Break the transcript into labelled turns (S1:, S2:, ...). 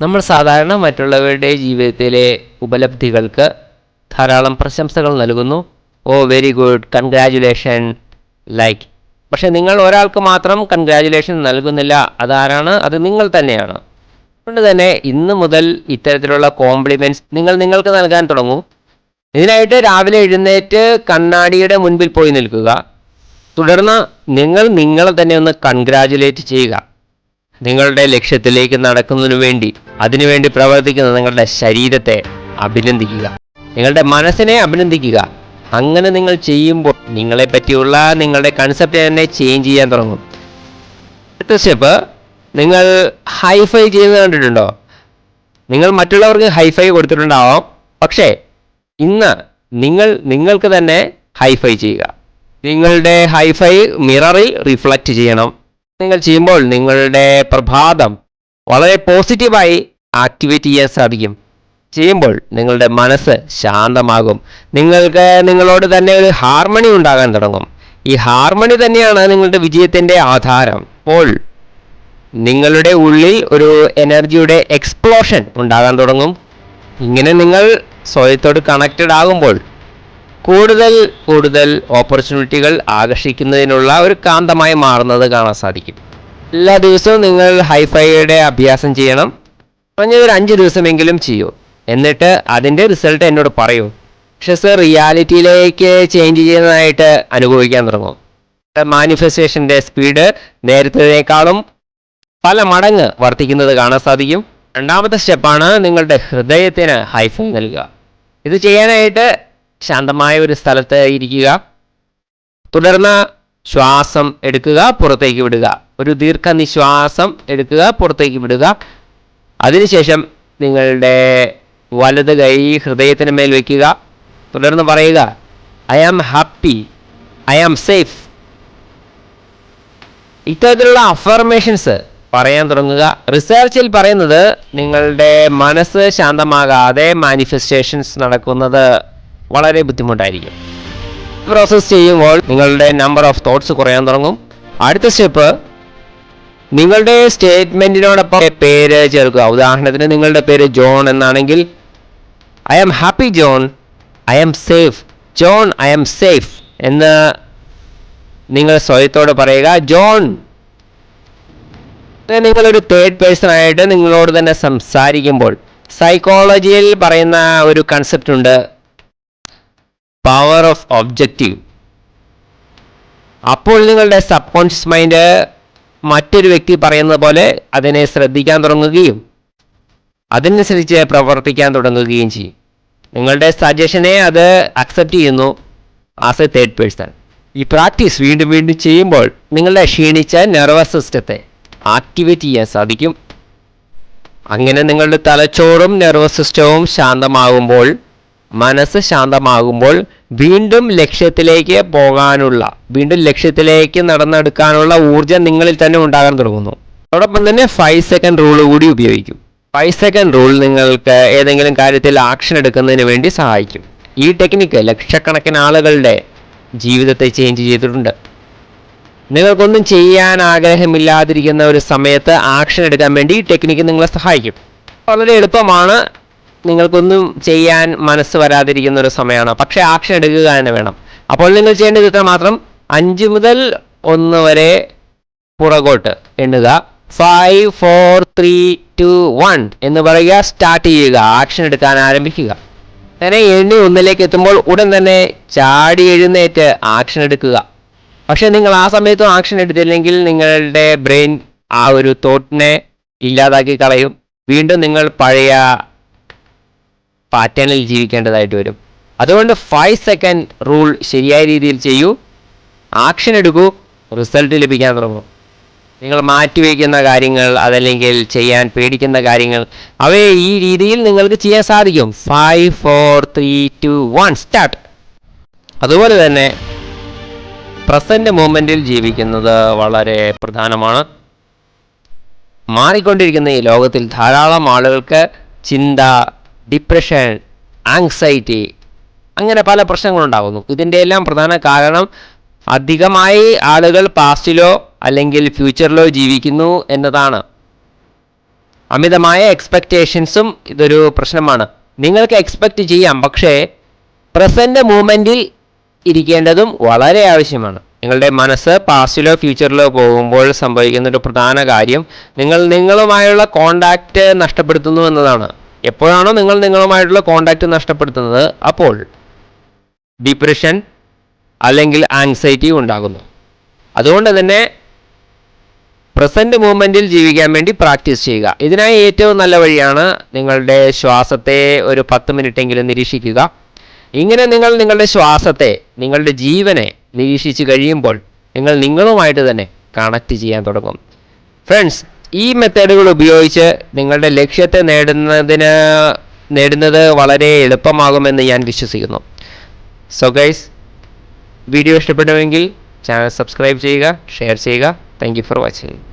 S1: നമ്മൾ സാധാരണ മറ്റുള്ളവരുടെ ജീവിതത്തിലെ ഉപലബ്ധികൾക്ക് ധാരാളം പ്രശംസകൾ നൽകുന്നു. Oh very good congratulation like പക്ഷേ നിങ്ങൾ ഒരാൾക്ക് മാത്രം കൺഗ്രാജുലേഷൻ നൽകുന്നില്ല. അതാരാണ്? അത് നിങ്ങൾ തന്നെയാണ്. അതുകൊണ്ട് തന്നെ ഇന്ന് മുതൽ ഇത്തരത്തിലുള്ള കോംപ്ലിമെന്റ്സ് നിങ്ങൾ നിങ്ങൾക്ക് നൽകാൻ തുടങ്ങും. ഇതിനായിട്ട് രാവിലെ എഴുന്നേറ്റ് കണ്ണാടിയുടെ മുൻപിൽ പോയി നിൽക്കുക. തുടർന്ന് നിങ്ങൾ നിങ്ങളെ തന്നെ ഒന്ന് കൺഗ്രാജുലേറ്റ് ചെയ്യുക. നിങ്ങളുടെ ലക്ഷ്യത്തിലേക്ക് നടക്കുന്നതിനു വേണ്ടി. അതിനുവേണ്ടി പ്രവർത്തിക്കുന്ന നിങ്ങളുടെ ശരീരത്തെ അഭിനന്ദിക്കുക. നിങ്ങളുടെ മനസ്സിനെ അഭിനന്ദിക്കുക. അങ്ങനെ നിങ്ങൾ ചെയ്യുമ്പോൾ നിങ്ങളെ പറ്റിയുള്ള നിങ്ങളുടെ കൺസെപ്റ്റ് തന്നെ ചേഞ്ച് ചെയ്യാൻ തുടങ്ങും. അടുത്ത സ്റ്റെപ്പ് നിങ്ങൾ ഹൈഫൈ ചെയ്യുന്നത് കണ്ടിട്ടുണ്ടോ? നിങ്ങൾ മറ്റുള്ളവർക്ക് ഹൈഫൈ കൊടുത്തിട്ടുണ്ടാവാം. പക്ഷേ ഇന്ന് നിങ്ങൾ നിങ്ങൾക്ക് തന്നെ ഹൈഫൈ ചെയ്യുക. നിങ്ങളുടെ ഹൈഫൈ മിററിൽ റിഫ്ലക്റ്റ് ചെയ്യണം. നിങ്ങൾ ചെയ്യുമ്പോൾ നിങ്ങളുടെ പ്രഭാതം വളരെ പോസിറ്റീവായി ആക്ടിവേറ്റ് ചെയ്യാൻ സാധിക്കും. ചെയ്യുമ്പോൾ നിങ്ങളുടെ മനസ്സ് ശാന്തമാകും. നിങ്ങൾക്ക് നിങ്ങളോട് തന്നെ ഒരു ഹാർമണി ഉണ്ടാകാൻ തുടങ്ങും. ഈ ഹാർമണി തന്നെയാണ് നിങ്ങളുടെ വിജയത്തിന്റെ ആധാരം. അപ്പോൾ നിങ്ങളുടെ ഉള്ളിൽ ഒരു എനർജിയുടെ എക്സ്പ്ലോഷൻ ഉണ്ടാകാൻ തുടങ്ങും. ഇങ്ങനെ നിങ്ങൾ സ്വയത്തോട് കണക്റ്റഡ് ആകുമ്പോൾ കൂടുതൽ കൂടുതൽ ഓപ്പർച്യൂണിറ്റികൾ ആകർഷിക്കുന്നതിനുള്ള ഒരു കാന്തമായി മാറുന്നത് കാണാൻ സാധിക്കും. എല്ലാ ദിവസവും നിങ്ങൾ ഹൈഫൈയുടെ അഭ്യാസം ചെയ്യണം. കുറഞ്ഞത് ഒരു അഞ്ച് ദിവസമെങ്കിലും ചെയ്യൂ. എന്നിട്ട് അതിന്റെ റിസൾട്ട് എന്നോട് പറയൂ. പക്ഷെ സർ റിയാലിറ്റിയിലേക്ക് ചേഞ്ച് ചെയ്യുന്നതായിട്ട് അനുഭവിക്കാൻ തുടങ്ങും. മാനിഫെസ്റ്റേഷന്റെ സ്പീഡ് നേരത്തേക്കാളും പല മടങ്ങ് വർദ്ധിക്കുന്നത് കാണാൻ സാധിക്കും. രണ്ടാമത്തെ സ്റ്റെപ്പാണ് നിങ്ങളുടെ ഹൃദയത്തിന് ഹൈഫൈ നൽകുക. ഇത് ചെയ്യാനായിട്ട് ശാന്തമായ ഒരു സ്ഥലത്ത് ഇരിക്കുക. തുടർന്ന് ശ്വാസം എടുക്കുക പുറത്തേക്ക് വിടുക. ഒരു ദീർഘനിശ്വാസം എടുക്കുക പുറത്തേക്ക് വിടുക. അതിനുശേഷം നിങ്ങളുടെ വലത് കൈ ഹൃദയത്തിന് മേൽ വയ്ക്കുക. തുടർന്ന് പറയുക I am happy I am safe ഇത്തരത്തിലുള്ള അഫർമേഷൻസ് പറയാൻ തുടങ്ങുക. റിസർച്ചിൽ പറയുന്നത് നിങ്ങളുടെ മനസ്സ് ശാന്തമാകാതെ മാനിഫെസ്റ്റേഷൻസ് നടക്കുന്നത് വളരെ ബുദ്ധിമുട്ടായിരിക്കും. പ്രോസസ്സ് ചെയ്യുമ്പോൾ നിങ്ങളുടെ നമ്പർ ഓഫ് തോട്ട്സ് കുറയാൻ തുടങ്ങും. അടുത്ത സ്റ്റെപ്പ് നിങ്ങളുടെ സ്റ്റേറ്റ്മെന്റിനോടൊപ്പം പേര് ചേർക്കുക. ഉദാഹരണത്തിന് നിങ്ങളുടെ പേര് ജോൺ എന്നാണെങ്കിൽ I am happy John I am safe John I am safe എന്ന് നിങ്ങൾ സ്വയത്തോട് പറയുക ജോൺ നിങ്ങളൊരു തേർഡ് പേഴ്സൺ ആയിട്ട് നിങ്ങളോട് തന്നെ സംസാരിക്കുമ്പോൾ സൈക്കോളജിയിൽ പറയുന്ന ഒരു കൺസെപ്റ്റ് ഉണ്ട്. പവർ ഓഫ് ഒബ്ജക്റ്റീവ് അപ്പോൾ നിങ്ങളുടെ സബ് കോൺഷ്യസ് മൈൻഡ് മറ്റൊരു വ്യക്തി പറയുന്ന പോലെ അതിനെ ശ്രദ്ധിക്കാൻ തുടങ്ങുകയും അതിനനുസരിച്ച് പ്രവർത്തിക്കാൻ തുടങ്ങുകയും ചെയ്യും. നിങ്ങളുടെ സജഷനെ അത് അക്സെപ്റ്റ് ചെയ്യുന്നു ആസ് എ തേർഡ് പേഴ്സൺ ഈ പ്രാക്ടീസ് വീണ്ടും വീണ്ടും ചെയ്യുമ്പോൾ നിങ്ങളുടെ ക്ഷീണിച്ച നെർവസ് സിസ്റ്റത്തെ ആക്ടിവേറ്റ് ചെയ്യാൻ സാധിക്കും. അങ്ങനെ നിങ്ങളുടെ തലച്ചോറും നെർവസ് സിസ്റ്റവും ശാന്തമാകുമ്പോൾ മനസ്സ് ശാന്തമാകുമ്പോൾ വീണ്ടും ലക്ഷ്യത്തിലേക്ക് പോകാനുള്ള വീണ്ടും ലക്ഷ്യത്തിലേക്ക് നടന്നെടുക്കാനുള്ള ഊർജം നിങ്ങളിൽ തന്നെ ഉണ്ടാകാൻ തുടങ്ങുന്നു. അതോടൊപ്പം തന്നെ ഫൈവ് സെക്കൻഡ് റൂൾ കൂടി ഉപയോഗിക്കും. ഫൈവ് സെക്കൻഡ് റൂൾ നിങ്ങൾക്ക് ഏതെങ്കിലും കാര്യത്തിൽ ആക്ഷൻ എടുക്കുന്നതിന് വേണ്ടി സഹായിക്കും. ഈ ടെക്നിക്ക് ലക്ഷക്കണക്കിന് ആളുകളുടെ ജീവിതത്തെ ചേഞ്ച് ചെയ്തിട്ടുണ്ട്. നിങ്ങൾക്കൊന്നും ചെയ്യാൻ ആഗ്രഹമില്ലാതിരിക്കുന്ന ഒരു സമയത്ത് ആക്ഷൻ എടുക്കാൻ വേണ്ടി ഈ ടെക്നിക്ക് നിങ്ങളെ സഹായിക്കും. വളരെ എളുപ്പമാണ് നിങ്ങൾക്കൊന്നും ചെയ്യാൻ മനസ്സ് വരാതിരിക്കുന്ന ഒരു സമയമാണ്. പക്ഷേ ആക്ഷൻ എടുക്കുക തന്നെ വേണം. അപ്പോൾ നിങ്ങൾ ചെയ്യേണ്ടത് ഇത്ര മാത്രം അഞ്ച് മുതൽ ഒന്ന് വരെ പുറകോട്ട് എണ്ണുക. Five four three two one എന്ന് പറയുക സ്റ്റാർട്ട് ചെയ്യുക. ആക്ഷൻ എടുക്കാൻ ആരംഭിക്കുക. അങ്ങനെ എണ്ണി ഒന്നിലേക്ക് എത്തുമ്പോൾ ഉടൻ തന്നെ ചാടി എഴുന്നേറ്റ് ആക്ഷൻ എടുക്കുക. പക്ഷേ നിങ്ങൾ ആ സമയത്തും ആക്ഷൻ എടുത്തില്ലെങ്കിൽ നിങ്ങളുടെ ബ്രെയിൻ ആ ഒരു തോട്ടിനെ ഇല്ലാതാക്കി കളയും. വീണ്ടും നിങ്ങൾ പഴയ പാറ്റേണിൽ ജീവിക്കേണ്ടതായിട്ട് വരും. അതുകൊണ്ട് ഫൈവ് സെക്കൻഡ് റൂൾ ശരിയായ രീതിയിൽ ചെയ്യൂ. ആക്ഷൻ എടുക്കൂ. റിസൾട്ട് ലഭിക്കാൻ തുടങ്ങും. നിങ്ങൾ മാറ്റിവെക്കുന്ന കാര്യങ്ങൾ അതല്ലെങ്കിൽ ചെയ്യാൻ പേടിക്കുന്ന കാര്യങ്ങൾ അവയെ ഈ രീതിയിൽ നിങ്ങൾക്ക് ചെയ്യാൻ സാധിക്കും. Five four three two one start അതുപോലെ തന്നെ പ്രസന്റ് മൂമെന്റിൽ ജീവിക്കുന്നത് വളരെ പ്രധാനമാണ്. മാറിക്കൊണ്ടിരിക്കുന്ന ഈ ലോകത്തിൽ ധാരാളം ആളുകൾക്ക് ചിന്ത ഡിപ്രഷൻ ആങ്സൈറ്റി അങ്ങനെ പല പ്രശ്നങ്ങളുണ്ടാകുന്നു. ഇതിന്റെ എല്ലാം പ്രധാന കാരണം അധികമായി ആളുകൾ പാസ്റ്റിലോ അല്ലെങ്കിൽ ഫ്യൂച്ചറിലോ ജീവിക്കുന്നു എന്നതാണ്. അമിതമായ എക്സ്പെക്റ്റേഷൻസും ഇതൊരു പ്രശ്നമാണ്. നിങ്ങൾക്ക് എക്സ്പെക്റ്റ് ചെയ്യാം. പക്ഷേ പ്രസന്റ് മൂമെന്റിൽ ഇരിക്കേണ്ടതും വളരെ ആവശ്യമാണ്. നിങ്ങളുടെ മനസ്സ് പാസ്റ്റിലോ ഫ്യൂച്ചറിലോ പോകുമ്പോൾ സംഭവിക്കുന്ന ഒരു പ്രധാന കാര്യം നിങ്ങൾ നിങ്ങളുമായുള്ള കോണ്ടാക്റ്റ് നഷ്ടപ്പെടുത്തുന്നു എന്നതാണ്. എപ്പോഴാണോ നിങ്ങൾ നിങ്ങളുമായിട്ടുള്ള കോണ്ടാക്റ്റ് നഷ്ടപ്പെടുത്തുന്നത് അപ്പോൾ ഡിപ്രഷൻ അല്ലെങ്കിൽ ആങ്സൈറ്റി ഉണ്ടാകുന്നു. അതുകൊണ്ട് തന്നെ പ്രസന്റ് മൂമെന്റിൽ ജീവിക്കാൻ വേണ്ടി പ്രാക്ടീസ് ചെയ്യുക. ഇതിനായി ഏറ്റവും നല്ല വഴിയാണ് നിങ്ങളുടെ ശ്വാസത്തെ ഒരു പത്ത് മിനിറ്റെങ്കിലും നിരീക്ഷിക്കുക. ഇങ്ങനെ നിങ്ങൾ നിങ്ങളുടെ ശ്വാസത്തെ നിങ്ങളുടെ ജീവനെ നിരീക്ഷിച്ച് കഴിയുമ്പോൾ നിങ്ങൾ നിങ്ങളുമായിട്ട് തന്നെ കണക്റ്റ് ചെയ്യാൻ തുടങ്ങും. ഫ്രണ്ട്സ് ഈ മെത്തേഡുകൾ ഉപയോഗിച്ച് നിങ്ങളുടെ ലക്ഷ്യത്തെ നേടുന്നതിന് നേടുന്നത് വളരെ എളുപ്പമാകുമെന്ന് ഞാൻ വിശ്വസിക്കുന്നു. സോ ഗൈസ് വീഡിയോ ഇഷ്ടപ്പെട്ടുവെങ്കിൽ ചാനൽ സബ്സ്ക്രൈബ് ചെയ്യുക ഷെയർ ചെയ്യുക. Thank for watching